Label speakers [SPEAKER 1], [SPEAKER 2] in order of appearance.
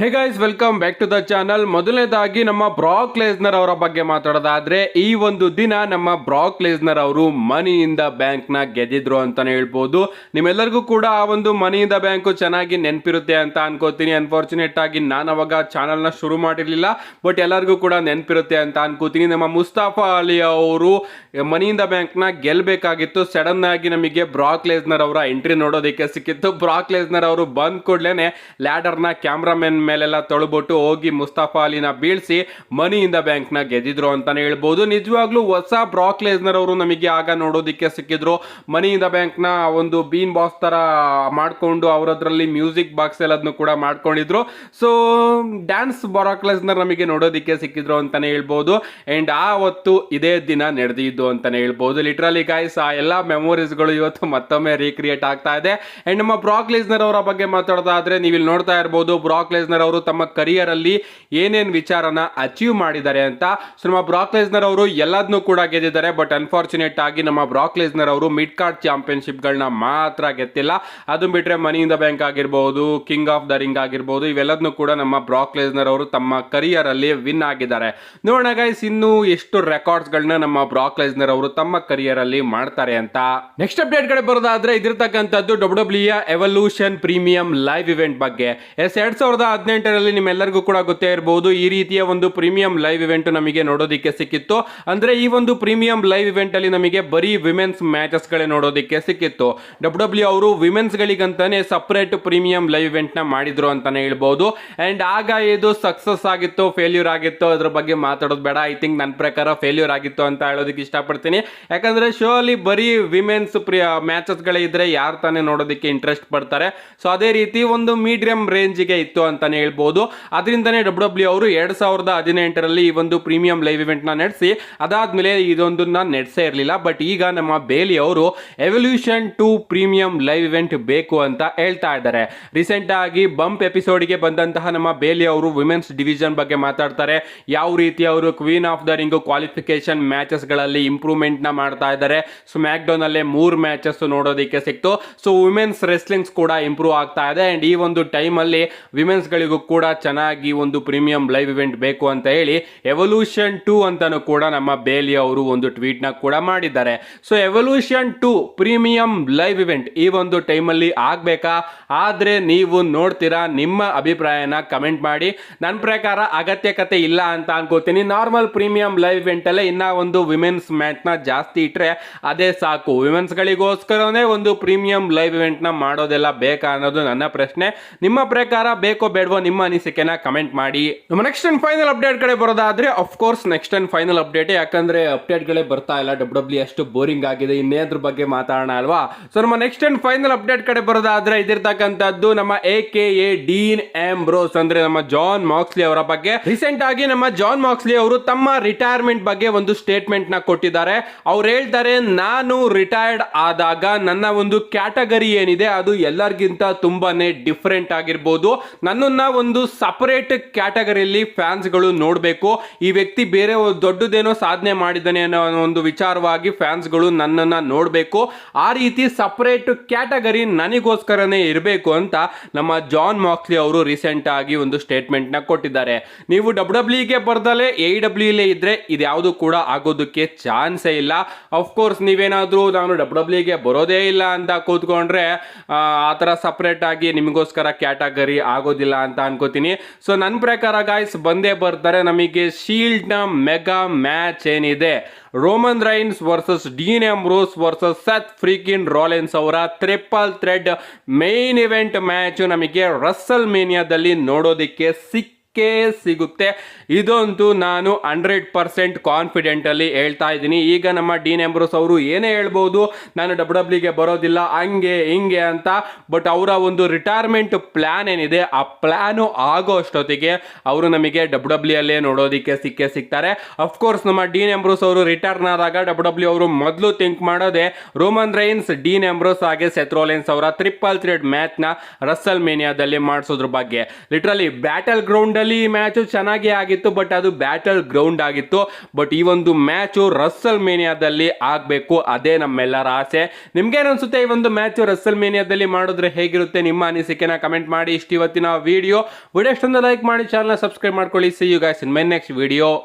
[SPEAKER 1] Hey guys welcome back to the channel ಮೊದಲನೇದಾಗಿ ನಮ್ಮ ಬ್ರಾಕ್ Lesnar ಅವರ ಬಗ್ಗೆ ಮಾತಾಡೋದಾದ್ರೆ, ಈ ಒಂದು ದಿನ ನಮ್ಮ ಬ್ರಾಕ್ ಲೇಸ್ನರ್ ಅವರು ಮನಿಯಿಂದ ಬ್ಯಾಂಕ್ನ ಗೆದ್ದಿದ್ರು ಅಂತಾನೆ ಹೇಳ್ಬೋದು. ನಿಮ್ಮೆಲ್ಲರಿಗೂ ಕೂಡ ಆ ಒಂದು ಮನಿಯಿಂದ ಬ್ಯಾಂಕು ಚೆನ್ನಾಗಿ ನೆನಪಿರುತ್ತೆ ಅಂತ ಅನ್ಕೋತೀನಿ. ಅನ್ಫಾರ್ಚುನೇಟ್ ಆಗಿ ನಾನು ಅವಾಗ ನ ಶುರು ಮಾಡಿರಲಿಲ್ಲ ಬಟ್ ಎಲ್ಲರಿಗೂ ಕೂಡ ನೆನಪಿರುತ್ತೆ ಅಂತ ಅನ್ಕೋತೀನಿ. ನಮ್ಮ ಮುಸ್ತಾಫಾ ಅಲಿ ಅವರು ಮನಿಯಿಂದ ನ ಗೆಲ್ಬೇಕಾಗಿತ್ತು. ಸಡನ್ ಆಗಿ ನಮಗೆ ಬ್ರಾಕ್ ಲೇಸ್ನರ್ ಅವರ ಎಂಟ್ರಿ ನೋಡೋದಕ್ಕೆ ಸಿಕ್ಕಿತ್ತು. ಬ್ರಾಕ್ ಲೇಸ್ನರ್ ಅವರು ಬಂದ್ ಲ್ಯಾಡರ್ನ ಕ್ಯಾಮ್ರಾಮನ್ ಮೇಲೆಲ್ಲ ತೊಳ್ಬಿಟ್ಟು ಹೋಗಿ ಮುಸ್ತಾಫಾ ಅಲಿನ ಬೀಳ್ಸಿ ಮನಿಯಿಂದ ಬ್ಯಾಂಕ್ನ ಗೆದ್ದಿದ್ರು ಅಂತಾನೆ ಹೇಳ್ಬೋದು. ನಿಜವಾಗ್ಲೂ ಹೊಸ ಬ್ರಾಕ್ ಲೇಸ್ನರ್ ಅವರು ನಮಗೆ ಆಗ ನೋಡೋದಕ್ಕೆ ಸಿಕ್ಕಿದ್ರು. ಮನಿಯಿಂದ ಬ್ಯಾಂಕ್ನ ಒಂದು ಬೀನ್ ಬಾಕ್ಸ್ ತರ ಮಾಡ್ಕೊಂಡು ಅವರದ್ರಲ್ಲಿ ಮ್ಯೂಸಿಕ್ ಬಾಕ್ಸ್ ಎಲ್ಲದನ್ನು ಕೂಡ ಮಾಡ್ಕೊಂಡಿದ್ರು. ಸೊ, ಡ್ಯಾನ್ಸ್ ಬ್ರಾಕ್ ಲೇಸ್ನರ್ ನಮಗೆ ನೋಡೋದಿಕ್ಕೆ ಸಿಕ್ಕಿದ್ರು ಅಂತಾನೆ ಹೇಳ್ಬೋದು. ಅಂಡ್ ಆ ಹೊತ್ತು ಇದೇ ದಿನ ನಡೆದಿದ್ದು ಅಂತಾನೆ ಹೇಳ್ಬೋದು. ಲಿಟ್ರಲಿ ಗಾಯ್ಸ್ ಆ ಎಲ್ಲ ಮೆಮೊರೀಸ್ಗಳು ಇವತ್ತು ಮತ್ತೊಮ್ಮೆ ರೀಕ್ರಿಯೇಟ್ ಆಗ್ತಾ ಇದೆ. ಅಂಡ್ ನಮ್ಮ ಬ್ರಾಕ್ ಲೇಸ್ನರ್ ಅವರ ಬಗ್ಗೆ ಮಾತಾಡೋದಾದ್ರೆ ನೀವು ಇಲ್ಲಿ ನೋಡ್ತಾ ಇರ್ಬೋದು ಬ್ರಾಕ್ ಲೇಸ್ನರ್ ಅವರು ತಮ್ಮ ಕರಿಯರ್ ಅಲ್ಲಿ ಏನೇನ್ ವಿಚಾರನ ಅಚೀವ್ ಮಾಡಿದ್ದಾರೆ ಅಂತ. ಸೊ ನಮ್ಮ ಬ್ರಾಕ್ ಲೇಸ್ನರ್ ಅವರು ಎಲ್ಲದನ್ನೂ ಕೂಡ ಗೆದ್ದಿದ್ದಾರೆ ಬಟ್ ಅನ್ಫಾರ್ಚುನೇಟ್ ಆಗಿ ನಮ್ಮ ಬ್ರಾಕ್ ಲೆಸ್ನರ್ ಅವರು ಮಿಡ್ ಕಾರ್ಡ್ ಚಾಂಪಿಯನ್ಶಿಪ್ ಗಳನ್ನ ಮಾತ್ರ ಗೆದ್ದಿಲ್ಲ. ಅದು ಬಿಟ್ರೆ ಮನಿ ಇನ್ ದ ಬ್ಯಾಂಕ್ ಆಗಿರ್ಬೋದು ಕಿಂಗ್ ಆಫ್ ದ ರಿಂಗ್ ಆಗಿರ್ಬೋದು ಇವೆಲ್ಲದನ್ನು ಕೂಡ ನಮ್ಮ ಬ್ರಾಕ್ ಲೆಸ್ನರ್ ಅವರು ತಮ್ಮ ಕರಿಯರ್ ಅಲ್ಲಿ ವಿನ್ ಆಗಿದ್ದಾರೆ. ನೋಡೋಣ ಗೈಸ್ ಇನ್ನು ಎಷ್ಟು ರೆಕಾರ್ಡ್ಸ್ ಗಳನ್ನ ನಮ್ಮ ಬ್ರಾಕ್ ಲೆಸ್ನರ್ ಅವರು ತಮ್ಮ ಕರಿಯರ್ ಅಲ್ಲಿ ಮಾಡ್ತಾರೆ ಅಂತ. ನೆಕ್ಸ್ಟ್ ಅಪ್ಡೇಟ್ ಕಡೆ ಬರೋದಾದ್ರೆ ಇದಿರ್ತಕ್ಕಂಥದ್ದು W W evolution premium live event ಬಗ್ಗೆ. ಎಸ್, ಎರಡ್ ಸಾವಿರದ ಹದಿನೆಂಟರಲ್ಲಿ ನಿಮ್ಮೆಲ್ಲರಿಗೂ ಕೂಡ ಗೊತ್ತೇ ಇರಬಹುದು ಈ ರೀತಿಯ ಒಂದು ಪ್ರೀಮಿಯಂ ಲೈವ್ ಇವೆಂಟ್ ನಮಗೆ ನೋಡೋದಕ್ಕೆ ಸಿಕ್ಕಿತ್ತು. ಅಂದ್ರೆ ಈ ಒಂದು ಪ್ರೀಮಿಯಂ ಲೈವ್ ಇವೆಂಟ್ ಅಲ್ಲಿ ನಮಗೆ ಬರೀ ವಿಮೆನ್ಸ್ ಮ್ಯಾಚಸ್ ಗಳೇ ನೋಡೋದಕ್ಕೆ ಸಿಕ್ಕಿತ್ತು. ಡಬ್ಲ್ಯೂ ಡಬ್ಲ್ಯೂ ಅವರು ವಿಮೆನ್ಸ್ ಗಳಿಗಂತಾನೆ ಸಪರೇಟ್ ಪ್ರೀಮಿಯಂ ಲೈವ್ ಇವೆಂಟ್ನ ಮಾಡಿದ್ರು ಅಂತಾನೆ ಹೇಳ್ಬಹುದು ಅಂಡ್ ಆಗ ಇದು ಸಕ್ಸಸ್ ಆಗಿತ್ತು ಫೇಲ್ಯೂರ್ ಆಗಿತ್ತು, ಅದ್ರ ಬಗ್ಗೆ ಮಾತಾಡೋದು ಬೇಡ. ಐ ಥಿಂಕ್ ನನ್ನ ಪ್ರಕಾರ ಫೇಲ್ಯೂರ್ ಆಗಿತ್ತು ಅಂತ ಹೇಳೋದಕ್ಕೆ ಇಷ್ಟಪಡ್ತೀನಿ. ಯಾಕಂದ್ರೆ ಶೋ ಅಲ್ಲಿ ಬರೀ ವಿಮೆನ್ಸ್ ಮ್ಯಾಚಸ್ ಗಳೇ ಇದ್ರೆ ಯಾರು ತಾನೇ ನೋಡೋದಕ್ಕೆ ಇಂಟ್ರೆಸ್ಟ್ ಪಡ್ತಾರೆ. ಸೊ ಅದೇ ರೀತಿ ಒಂದು ಮೀಡಿಯಂ ರೇಂಜ್ಗೆ ಇತ್ತು ಅಂತಾನೆ ಹೇಳ್ಬೋದು. ಅದರಿಂದನೇ ಡಬ್ಲ್ಯೂ ಡಬ್ಲ್ಯೂ ಅವರು ಎರಡು ಸಾವಿರದ ಹದಿನೆಂಟರಲ್ಲಿ ಈ ಒಂದು ಪ್ರೀಮಿಯಂ ಲೈವ್ ಇವೆಂಟ್ನ ನಡೆಸಿ, ಅದಾದ್ಮೇಲೆ ಇದೊಂದನ್ನ ನಡೆಸೇ ಇರಲಿಲ್ಲ. ಬಟ್ ಈಗ ನಮ್ಮ ಬೇಲಿ ಅವರು evolution two premium live event ಬೇಕು ಅಂತ ಹೇಳ್ತಾ ಇದ್ದಾರೆ. ರೀಸೆಂಟ್ ಆಗಿ ಬಂಪ್ ಎಪಿಸೋಡ್ಗೆ ಬಂದಂತಹ ನಮ್ಮ ಬೇಲಿ ಅವರು ವಿಮೆನ್ಸ್ ಡಿವಿಷನ್ ಬಗ್ಗೆ ಮಾತಾಡ್ತಾರೆ. ಯಾವ ರೀತಿ ಅವರು queen of the ring qualification ಮ್ಯಾಚಸ್ಗಳಲ್ಲಿ ಇಂಪ್ರೂವ್ಮೆಂಟ್ನ ಮಾಡ್ತಾ ಇದ್ದಾರೆ. ಸ್ಮ್ಯಾಕ್ ಡೌನಲ್ಲೇ ಮೂರು ಮ್ಯಾಚಸ್ ನೋಡೋದಕ್ಕೆ ಸಿಕ್ತು. ಸೊ ವಿಮೆನ್ಸ್ ರೆಸ್ಲಿಂಗ್ಸ್ ಕೂಡ ಇಂಪ್ರೂವ್ ಆಗ್ತಾ ಇದೆ. ಅಂಡ್ ಈ ಒಂದು ಟೈಮ್ ಅಲ್ಲಿ ಗಳಿಗೂ ಕೂಡ ಚೆನ್ನಾಗಿ ಒಂದು ಪ್ರೀಮಿಯಂ ಲೈವ್ ಇವೆಂಟ್ ಬೇಕು ಅಂತ ಹೇಳಿ ಎವಲ್ಯೂಷನ್ ಟೂ ಅಂತಾನು ಕೂಡ ನಮ್ಮ ಬೇಲಿ ಅವರು ಒಂದು ಟ್ವೀಟ್ನ ಕೂಡ ಮಾಡಿದ್ದಾರೆ. So evolution two premium live event ಈ ಒಂದು ಟೈಮಲ್ಲಿ ಆಗ್ಬೇಕಾ? ಆದ್ರೆ ನೀವು ನೋಡ್ತೀರಾ ನಿಮ್ಮ ಅಭಿಪ್ರಾಯನ ಕಮೆಂಟ್ ಮಾಡಿ. ನನ್ನ ಪ್ರಕಾರ ಅಗತ್ಯಕತೆ ಇಲ್ಲ ಅಂತ ಅನ್ಕೋತೀನಿ. ನಾರ್ಮಲ್ ಪ್ರೀಮಿಯಂ ಲೈವ್ ಇವೆಂಟ್ ಅಲ್ಲೇ ಇನ್ನ ಒಂದು ವಿಮೆನ್ಸ್ ಮ್ಯಾಚ್ನ ಜಾಸ್ತಿ ಇಟ್ರೆ ಅದೇ ಸಾಕು. ವಿಮೆನ್ಸ್ ಗಳಿಗೋಸ್ಕರನೇ ಒಂದು ಪ್ರೀಮಿಯಂ ಲೈವ್ ಇವೆಂಟ್ನ ಮಾಡೋದೆಲ್ಲ ಬೇಕಾ ಅನ್ನೋದು ನನ್ನ ಪ್ರಶ್ನೆ. ನಿಮ್ಮ ಪ್ರಕಾರ ಬೇಕೋ ಬೇಡವೋ ನಿಮ್ಮ ಅನಿಸಿಕೆನ ಕಮೆಂಟ್ ಮಾಡಿ. ನಮ್ಮ ನೆಕ್ಸ್ಟ್ ಅಂಡ್ ಫೈನಲ್ ಅಪ್ಡೇಟ್ ಕಡೆ ಬರೋದಾದ್ರೆ of course next and final update ಯಾಕಂದ್ರೆ ಅಪ್ಡೇಟ್ ಗಳೇ ಬರ್ತಾ ಇಲ್ಲ. ಡಬ್ಲ್ಯೂ ಡಬ್ಲ್ಯೂ ಅಷ್ಟು ಬೋರಿಂಗ್ ಆಗಿದೆ. ಇನ್ನೇದ್ರ ಬಗ್ಗೆ ಮಾತಾಡೋಣ ಅಲ್ವಾ? ಸೊ ನಮ್ಮ ನೆಕ್ಸ್ಟ್ ಅಂಡ್ ಫೈನಲ್ ಅಪ್ಡೇಟ್ ಕಡೆ ಬರೋದಾದ್ರೆ, ಇದಿರ್ತಕ್ಕಂಥದ್ದು ನಮ್ಮ A K A Dean Ambrose ಅಂದ್ರೆ ನಮ್ಮ ಜಾನ್ ಮಾಕ್ಸ್ಲಿ ಅವರ ಬಗ್ಗೆ. ರೀಸೆಂಟ್ ಆಗಿ ನಮ್ಮ ಜಾನ್ ಮಾಕ್ಸ್ಲಿ ಅವರು ತಮ್ಮ ರಿಟೈರ್ಮೆಂಟ್ ಬಗ್ಗೆ ಒಂದು ಸ್ಟೇಟ್ಮೆಂಟ್ನ ಕೊಟ್ಟಿದ್ದಾರೆ. ಅವ್ರು ಹೇಳ್ತಾರೆ, ನಾನು ರಿಟೈರ್ಡ್ ಆದಾಗ ನನ್ನ ಒಂದು ಕ್ಯಾಟಗರಿ ಏನಿದೆ, ಅದು ಎಲ್ಲರಿಗಿಂತ ತುಂಬಾನೇ ಡಿಫ್ರೆಂಟ್ ಆಗಿರ್ಬೋದು. ನನ್ನನ್ನ ಒಂದು ಸಪರೇಟ್ ಕ್ಯಾಟಗರಿಯಲ್ಲಿ ಫ್ಯಾನ್ಸ್ಗಳು ನೋಡಬೇಕು. ಈ ವ್ಯಕ್ತಿ ಬೇರೆ ದೊಡ್ಡದೇನೋ ಸಾಧನೆ ಮಾಡಿದ್ದಾನೆ ಅನ್ನೋ ಒಂದು ವಿಚಾರವಾಗಿ ಫ್ಯಾನ್ಸ್ಗಳು ನನ್ನನ್ನು ನೋಡಬೇಕು. ಆ ರೀತಿ ಸಪರೇಟ್ ಕ್ಯಾಟಗರಿ ನನಗೋಸ್ಕರನೇ ಇರಬೇಕು ಅಂತ ನಮ್ಮ ಜಾನ್ ಮಾಕ್ಸ್ಲಿ ಅವರು ರೀಸೆಂಟ್ ಆಗಿ ಒಂದು ಸ್ಟೇಟ್ಮೆಂಟ್ನ ಕೊಟ್ಟಿದ್ದಾರೆ. ನೀವು ಡಬ್ಲ್ಯೂ ಡಬ್ಲ್ಯೂಗೆ ಬರ್ದಲೇ ಎ ಡಬ್ಲ್ಯೂಲೇ ಇದ್ರೆ ಇದ್ಯಾವುದು ಕೂಡ ಆಗೋದಕ್ಕೆ ಚಾನ್ಸೇ ಇಲ್ಲ. ಅಫ್ಕೋರ್ಸ್ ನೀವೇನಾದರೂ ನಾನು ಡಬ್ಲ್ಯೂ ಡಬ್ಲ್ಯೂಗೆ ಬರೋದೇ ಇಲ್ಲ ಅಂತ ಕೂತ್ಕೊಂಡ್ರೆ, ಆ ಥರ ಸಪ್ರೇಟ್ ಆಗಿ ನಿಮಗೋಸ್ಕರ ಕ್ಯಾಟಗರಿ ಆಗೋದಿಲ್ಲ ಅಂತ ಅನ್ಕೋತೀನಿ. ಸೊ ನನ್ನ ಪ್ರಕಾರ ಗಾಯ್ಸ್ ಬಂದೇ ಬರ್ತಾರೆ. ನಮಗೆ ಶೀಲ್ಡ್ನ ಮೆಗಾ ಮ್ಯಾಚ್ ಏನಿದೆ? Roman Reigns versus Dean Rose versus Seth freakin Rollins ಅವರ triple threat main event match ನಮಗೆ ರಸಲ್ ಮೇನಿಯಾದಲ್ಲಿ ನೋಡೋದಕ್ಕೆ ಸಿಕ್ ಸಿಗುತ್ತೆ. ಇದೊಂದು ನಾನು ಹಂಡ್ರೆಡ್ ಪರ್ಸೆಂಟ್ ಕಾನ್ಫಿಡೆಂಟ್ ಅಲ್ಲಿ ಹೇಳ್ತಾ ಇದ್ದೀನಿ. ಈಗ ನಮ್ಮ ಡಿ ಎಂಬ್ರೋಸ್ ಅವರು ಏನೇ ಹೇಳ್ಬೋದು, ನಾನು ಡಬ್ಲ್ಯೂ ಡಬ್ಲ್ಯೂಗೆ ಬರೋದಿಲ್ಲ, ಹಂಗೆ ಹಿಂಗೆ ಅಂತ. ಬಟ್ ಅವರ ಒಂದು ರಿಟೈರ್ಮೆಂಟ್ ಪ್ಲಾನ್ ಏನಿದೆ, ಆ ಪ್ಲ್ಯಾನು ಆಗೋ ಅಷ್ಟೊತ್ತಿಗೆ ಅವರು ನಮಗೆ ಡಬ್ಲ್ಯೂ ಡಬ್ಲ್ಯೂ ಅಲ್ಲೇ ನೋಡೋದಕ್ಕೆ ಸಿಕ್ಕೇ ಸಿಗ್ತಾರೆ. ಅಫ್ಕೋರ್ಸ್ ನಮ್ಮ ಡಿ ಎಂಬ್ರೋಸ್ ಅವರು ರಿಟರ್ನ್ ಆದಾಗ ಡಬ್ಲ್ಯೂ ಡಬ್ಲ್ಯೂ ಅವರು ಮೊದಲು ಥಿಂಕ್ ಮಾಡೋದೇ ರೋಮನ್ ರೈನ್ಸ್ ಡಿ ಎಂಬ್ರೋಸ್ ಹಾಗೆ ಸೆತ್ರೋಲೆನ್ಸ್ ಅವರ ಟ್ರಿಪಲ್ ಥ್ರೆಡ್ ಮ್ಯಾಚ್ನ ರಸಲ್ ಮೇನಿಯಾದಲ್ಲಿ ಮಾಡಿಸೋದ್ರ ಬಗ್ಗೆ. ಲಿಟ್ರಲಿ ಬ್ಯಾಟಲ್ ಗ್ರೌಂಡ್ ಈ ಮ್ಯಾಚು ಚೆನ್ನಾಗಿ ಆಗಿತ್ತು ಬಟ್ ಅದು ಬ್ಯಾಟಲ್ ಗ್ರೌಂಡ್ ಆಗಿತ್ತು. ಬಟ್ ಈ ಒಂದು ಮ್ಯಾಚು ರಸ್ಸಲ್ ಮೇನಿಯಾದಲ್ಲಿ ಆಗಬೇಕು, ಅದೇ ನಮ್ಮೆಲ್ಲರ ಆಸೆ. ನಿಮ್ಗೇನನ್ಸುತ್ತೆ ಈ ಒಂದು ಮ್ಯಾಚು ರಸ್ಸಲ್ ಮೇನಿಯಾದಲ್ಲಿ ಮಾಡಿದ್ರೆ ಹೇಗಿರುತ್ತೆ ನಿಮ್ಮ ಅನಿಸಿಕೆನ ಕಮೆಂಟ್ ಮಾಡಿ. ಇಷ್ಟು ಇವತ್ತಿನ ವಿಡಿಯೋ ವಿಡಿಯೋ ಲೈಕ್ ಮಾಡಿ ಚಾನಲ್ ಸಬ್ಸ್ಕ್ರೈಬ್ ಮಾಡ್ಕೊಳ್ಳಿ. See you guys in my next video